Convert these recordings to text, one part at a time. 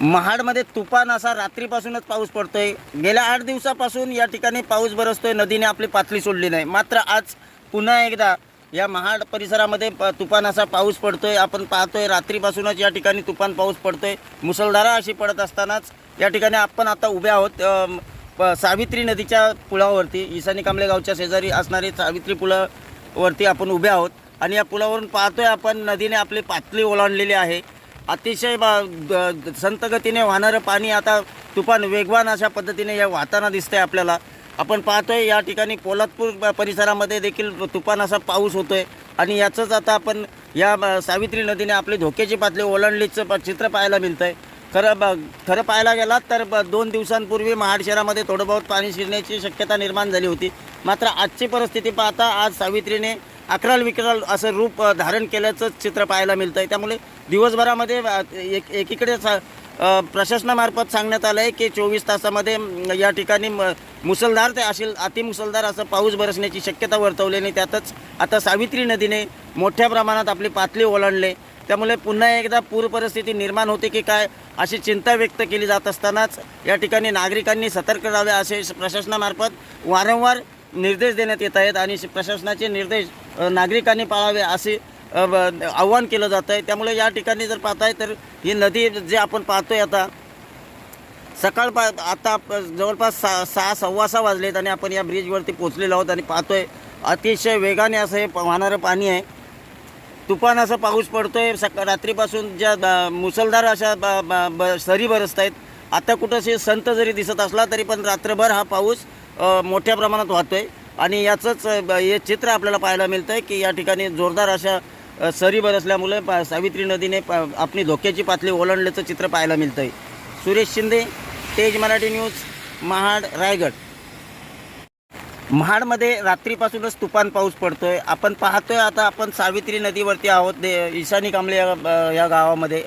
महाडमध्ये तुफान असा रात्रीपासूनच पाऊस पडतोय. गेल्या आठ दिवसापासून या ठिकाणी पाऊस बरसतोय. नदीने आपली पातळी सोडली नाही. मात्र आज पुन्हा एकदा या महाड परिसरामध्ये प तुफान असा पाऊस पडतोय. आपण पाहतोय रात्रीपासूनच या ठिकाणी तुफान पाऊस पडतोय. मुसळधारा अशी पडत असतानाच या ठिकाणी आपण आता उभे आहोत प- सावित्री नदीच्या पुलावरती. ईशानी कांबळे गावच्या शेजारी असणारी सावित्री पुलावरती आपण उभे आहोत. आणि या पुलावरून पाहतोय आपण नदीने आपली पातळी ओलांडलेली आहे. अतिशय बा- द- वाहणारं पाणी आता तुफान वेगवान अशा पद्धतीने या वाहताना दिसतंय आपल्याला. आपण पाहतोय या ठिकाणी पोलादपूर परिसरामध्ये देखील तुफान असा पाऊस होतोय. आणि याचंच आता आपण या सावित्री नदीने आपली धोक्याची पातळी ओलांडलीचं प- चित्र पाहायला मिळतं आहे खरं ब खरं पाहायला गेलात तर ब दोन दिवसांपूर्वी महाड शहरामध्ये थोडं बहुत पाणी शिरण्याची शक्यता निर्माण झाली होती. मात्र आजची परिस्थिती पाहता आज सावित्रीने अकराल विकराल असं रूप धारण केल्याचं चित्र पाहायला मिळतं आहे त्यामुळे दिवसभरामध्ये एक एकीकडे सा- प्रशासनामार्फत सांगण्यात आलं आहे की चोवीस तासामध्ये या ठिकाणी म, मुसळधार ते असेल अतिमुसळधार असं पाऊस बरसण्याची शक्यता वर्तवल्याने त्यातच आता सावित्री नदीने मोठ्या प्रमाणात आपली पातळी ओलांडले. त्यामुळे पुन्हा एकदा पूर परिस्थिती निर्माण होते की काय अशी चिंता व्यक्त केली जात असतानाच या ठिकाणी नागरिकांनी सतर्क राहावे असे प्रशासनामार्फत वारंवार निर्देश देण्यात येत आहेत आणि प्रशासनाचे निर्देश नागरिकांनी पाळावे असे आव्हान केलं जात आहे. त्यामुळे या ठिकाणी जर पाहताय तर ही नदी जे आपण पाहतोय आता सकाळ पा आता जवळपास सहा सहा सव्वा सहा वाजलेत आणि आपण या ब्रिजवरती पोचलेलो आहोत आणि पाहतोय अतिशय वेगाने असं हे वाहणारं पाणी आहे. तुफान असा पाऊस पडतोय. सका रात्रीपासून ज्या ब- मुसळधार अशा ब- ब- ब- सरी बरसत आहेत आता कुठंसे संत जरी दिसत असला तरी पण रात्रभर हा पाऊस मोठ्या प्रमाणात वाहतोय. आणि याचंच ब- हे चित्र आपल्याला पाहायला मिळतं आहे की या ठिकाणी जोरदार अशा सरी बरसल्यामुळे पा सावित्री नदीने पा आपली धोक्याची पातळी ओलांडल्याचं चित्र पाहायला मिळतं आहे सुरेश शिंदे तेज मराठी न्यूज महाड रायगड. महाडमध्ये रात्रीपासूनच तुफान पाऊस पडतोय. आपण पाहतोय आता आपण सावित्री नदीवरती आहोत. दे ईशानी कांबळे या, गावामध्ये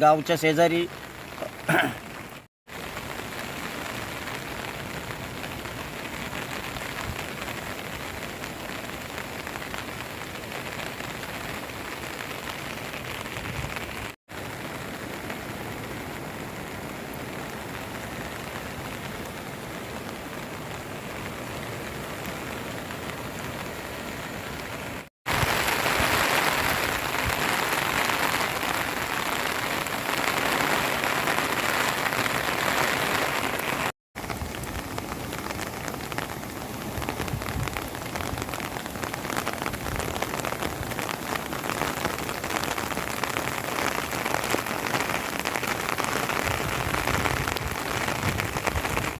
गावच्या शेजारी